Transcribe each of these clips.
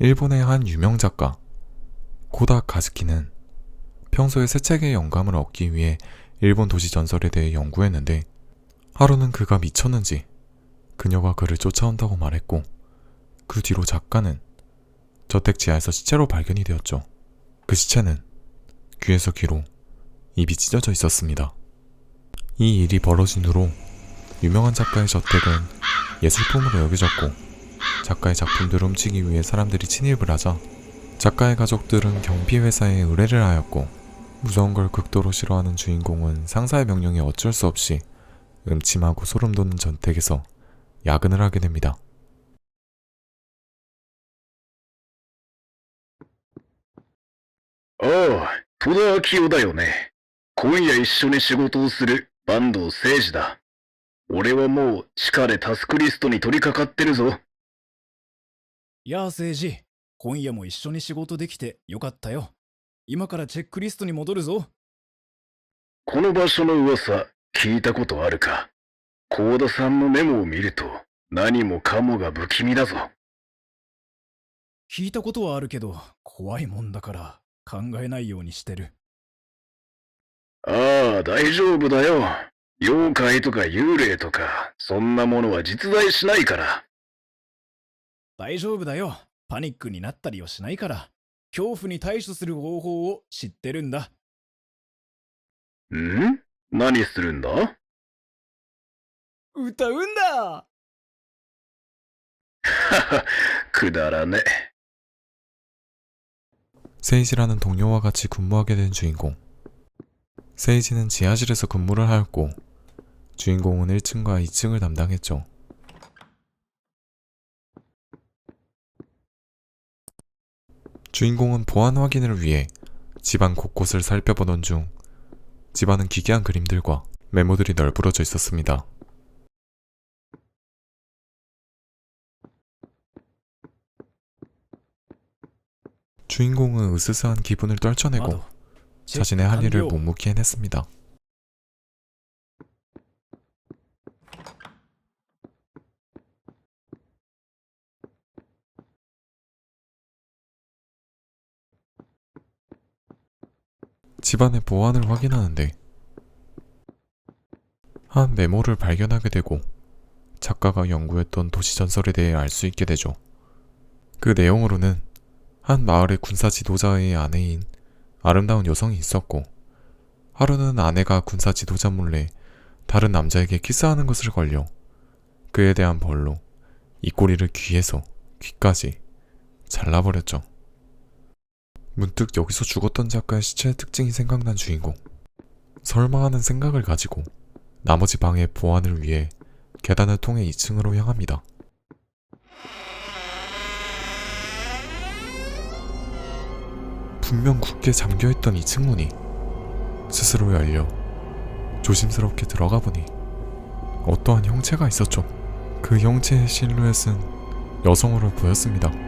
일본의 한 유명 작가 코다 가즈키는 평소에 새 책의 영감을 얻기 위해 일본 도시 전설에 대해 연구했는데 하루는 그가 미쳤는지 그녀가 그를 쫓아온다고 말했고 그 뒤로 작가는 저택 지하에서 시체로 발견이 되었죠. 그 시체는 귀에서 귀로 입이 찢어져 있었습니다. 이 일이 벌어진 후로 유명한 작가의 저택은 예술품으로 여겨졌고 작가의 작품들을 훔치기 위해 사람들이 침입을 하자 작가의 가족들은 경비회사에 의뢰를 하였고 무서운 걸 극도로 싫어하는 주인공은 상사의 명령에 어쩔 수 없이 음침하고 소름 돋는 전택에서 야근을 하게 됩니다. ああ、戸田明夫だよね。今夜一緒に仕事をする坂東誠二だ。俺はもう地下でタスクリストに取り掛かってるぞ。 やあ、政治。今夜も一緒に仕事できてよかったよ。今からチェックリストに戻るぞ。この場所の噂、聞いたことあるか？幸田さんのメモを見ると、何もかもが不気味だぞ。聞いたことはあるけど、怖いもんだから考えないようにしてる。ああ、大丈夫だよ。妖怪とか幽霊とか、そんなものは実在しないから。大丈夫だよ。パニックになったりはしないから。恐怖に対処する方法を知ってるんだ。ん何するんだ歌うんだはは、くだらね。 세이지라는 동료와 같이 근무하게 된 주인공. 세이지는 지하실에서 근무를 하였고, 주인공은 1층과 2층을 담당했죠. 주인공은 보안 확인을 위해 집안 곳곳을 살펴보던 중 집안은 기괴한 그림들과 메모들이 널브러져 있었습니다. 주인공은 으스스한 기분을 떨쳐내고 자신의 할 일을 묵묵히 해냈습니다. 집안의 보안을 확인하는데 한 메모를 발견하게 되고 작가가 연구했던 도시 전설에 대해 알 수 있게 되죠. 그 내용으로는 한 마을의 군사 지도자의 아내인 아름다운 여성이 있었고 하루는 아내가 군사 지도자 몰래 다른 남자에게 키스하는 것을 걸려 그에 대한 벌로 입꼬리를 귀에서 귀까지 잘라버렸죠. 문득 여기서 죽었던 작가의 시체의 특징이 생각난 주인공. 설마 하는 생각을 가지고 나머지 방의 보안을 위해 계단을 통해 2층으로 향합니다. 분명 굳게 잠겨있던 2층 문이 스스로 열려 조심스럽게 들어가 보니 어떠한 형체가 있었죠. 그 형체의 실루엣은 여성으로 보였습니다.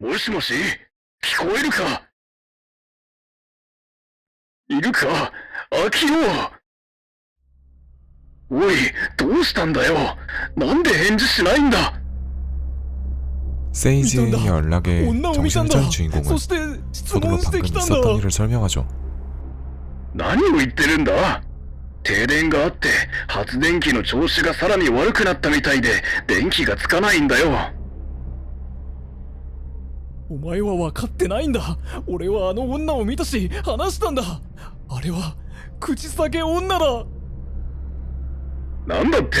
もしもし聞こえるかいるかアキロおい、どうしたんだよなんで返事しないんだ 세이지의 미쳤다. 연락에 女を見た 정신을 ん 차린 だ 주인공은 そして質 서둘러 問して 방금 きたん 있었던 だ 일을 설명하죠. 何を言ってるんだ停電があって発電機の調子がさらに悪くなったみたいで電気がつかないんだよ お前は分かってないんだ俺はあの女を見たし話したんだあれは口裂け女だなんだって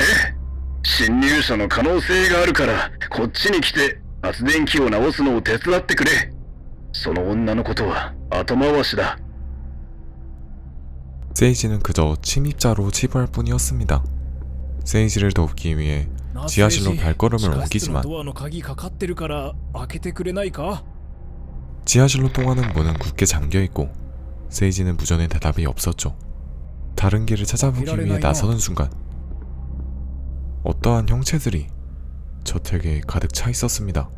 侵入者の可能性があるからこっちに来て発電機を直すのを手伝ってくれその女のことは後回しだ 세이지는 그저 침입자로 치부할 뿐이었습니다. 세이지를 돕기 위해 지하실로 발걸음을 옮기지만 지하실로 통하는 문은 굳게 잠겨있고 세이지는 무전의 대답이 없었죠. 다른 길을 찾아보기 위해 나서는 순간 어떠한 형체들이 저택에 가득 차 있었습니다.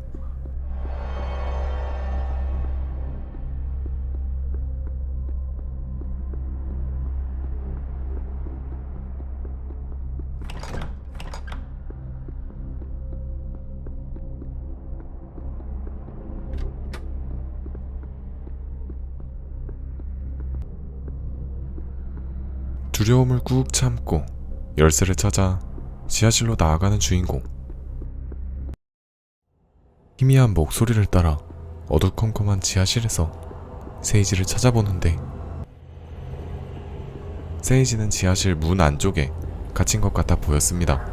두려움을 꾹 참고 열쇠를 찾아 지하실로 나아가는 주인공. 희미한 목소리를 따라 어두컴컴한 지하실에서 세이지를 찾아보는데 세이지는 지하실 문 안쪽에 갇힌 것 같아 보였습니다.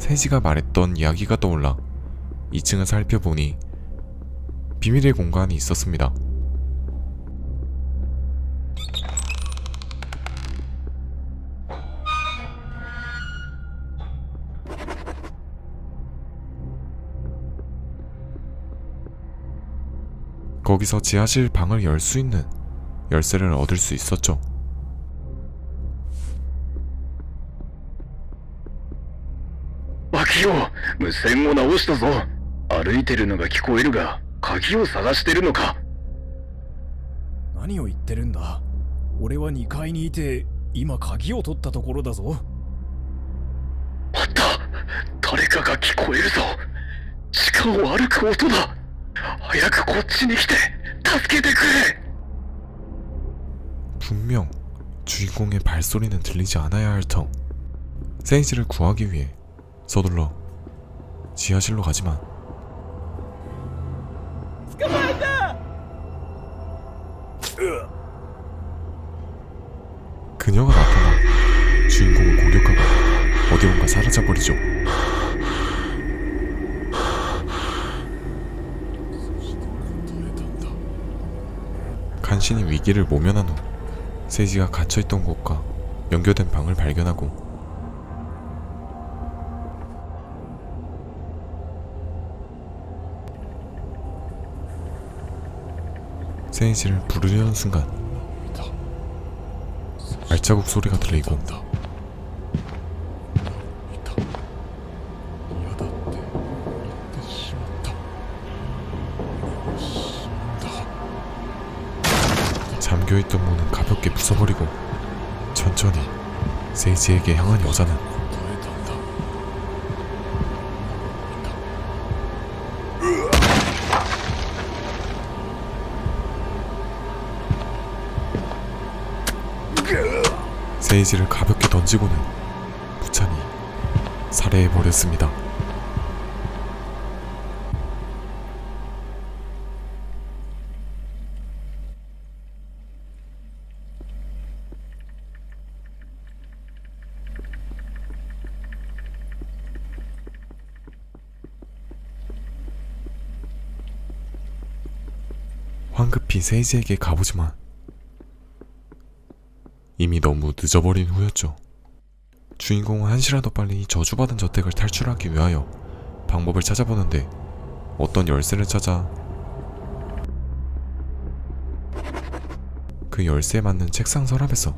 세지가 말했던 이야기가 떠올라 2층을 살펴보니 비밀의 공간이 있었습니다. 거기서 지하실 방을 열 수 있는 열쇠를 얻을 수 있었죠. 線を直したぞ歩いてるのが聞こえるが鍵を探してるのか何を言ってるんだ俺は2階にいて今鍵を取ったところだぞあった誰かが聞こえるぞ地下を歩く音だ早くこっちに来て助けてくれ 분명 주인공의 발소리는 들리지 않아야 할 터. 세이지를 구하기 위해 서둘러 지하실로 가지만 그녀가 나타나 주인공을 공격하고 어디론가 사라져버리죠. 간신히 위기를 모면한 후 세이지가 갇혀있던 곳과 연결된 방을 발견하고 세이지를 부르려는 순간 알자국 소리가 들리고 잠겨있던 문은 가볍게 부숴버리고 천천히 세이지에게 향한 여자는 세이지를 가볍게 던지고는 부찬히 살해해버렸습니다. 황급히 세이지에게 가보지만 이미 너무 늦어버린 후였죠. 주인공은 한시라도 빨리 이 저주받은 저택을 탈출하기 위하여 방법을 찾아보는데 어떤 열쇠를 찾아 그 열쇠에 맞는 책상 서랍에서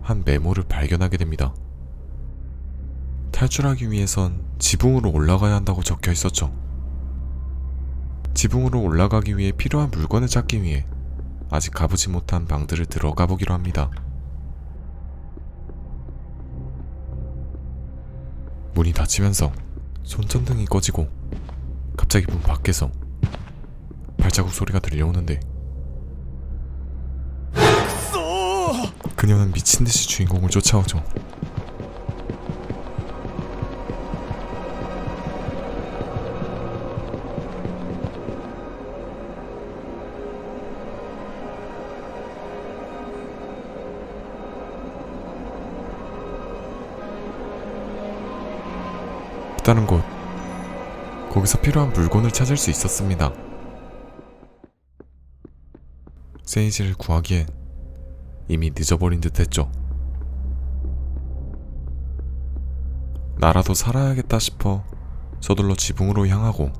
한 메모를 발견하게 됩니다. 탈출하기 위해선 지붕으로 올라가야 한다고 적혀 있었죠. 지붕으로 올라가기 위해 필요한 물건을 찾기 위해 아직 가보지 못한 방들을 들어가 보기로 합니다. 문이 닫히면서 손전등이 꺼지고 갑자기 문 밖에서 발자국 소리가 들려오는데 그녀는 미친 듯이 주인공을 쫓아오죠. 다른 곳 거기서 필요한 물건을 찾을 수 있었습니다. 세이지를 구하기엔 이미 늦어버린 듯 했죠. 나라도 살아야겠다 싶어 서둘러 지붕으로 향하고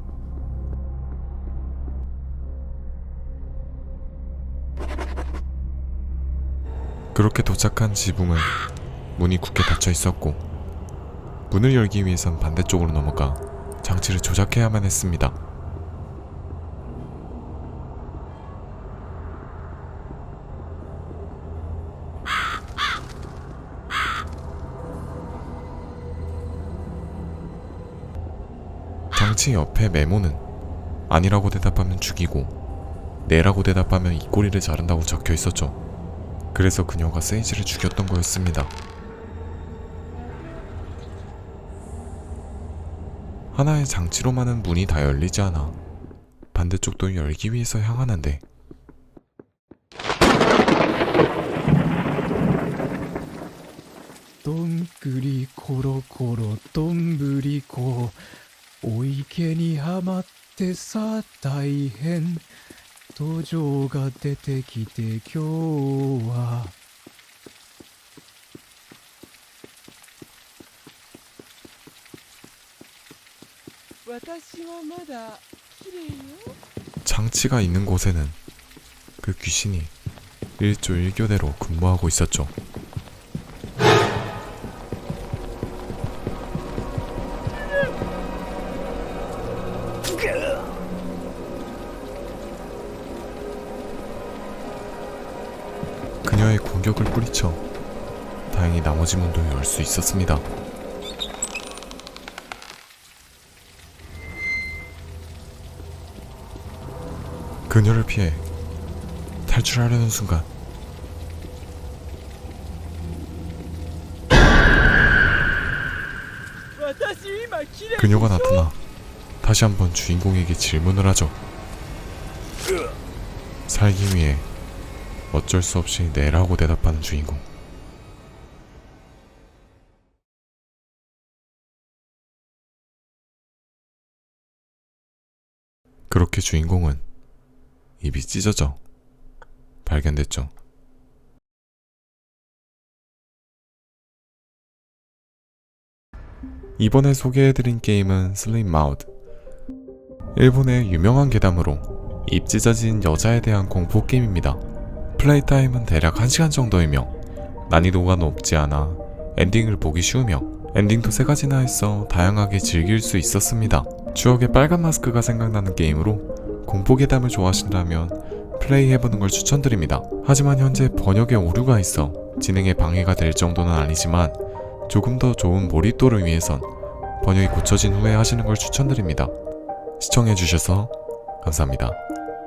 그렇게 도착한 지붕은 문이 굳게 닫혀 있었고 문을 열기 위해선 반대쪽으로 넘어가 장치를 조작해야만 했습니다. 장치 옆에 메모는 아니라고 대답하면 죽이고 네라고 대답하면 이 꼬리를 자른다고 적혀 있었죠. 그래서 그녀가 세이지를 죽였던 거였습니다. 하나의 장치로만은 문이 다 열리지 않아 반대쪽도 열기 위해서 향하는데 どんぐりころころどんぶりこお池にはまってさ大変途上が出てきて今日は 장치가 있는 곳에는 그 귀신이 일조 일교대로 근무하고 있었죠. 그녀의 공격을 뿌리쳐 다행히 나머지 문도 열 수 있었습니다. 그녀를 피해 탈출하려는 순간 그녀가 나타나 다시 한번 주인공에게 질문을 하죠. 살기 위해 어쩔 수 없이 네라고 대답하는 주인공. 그렇게 주인공은 입이 찢어져 발견됐죠. 이번에 소개해드린 게임은 슬림 마우드. 일본의 유명한 괴담으로 입 찢어진 여자에 대한 공포 게임입니다. 플레이 타임은 대략 1시간 정도이며 난이도가 높지 않아 엔딩을 보기 쉬우며 엔딩도 세 가지나 있어 다양하게 즐길 수 있었습니다. 추억의 빨간 마스크가 생각나는 게임으로 공포 괴담을 좋아하신다면 플레이해보는 걸 추천드립니다. 하지만 현재 번역에 오류가 있어 진행에 방해가 될 정도는 아니지만 조금 더 좋은 몰입도를 위해선 번역이 고쳐진 후에 하시는 걸 추천드립니다. 시청해주셔서 감사합니다.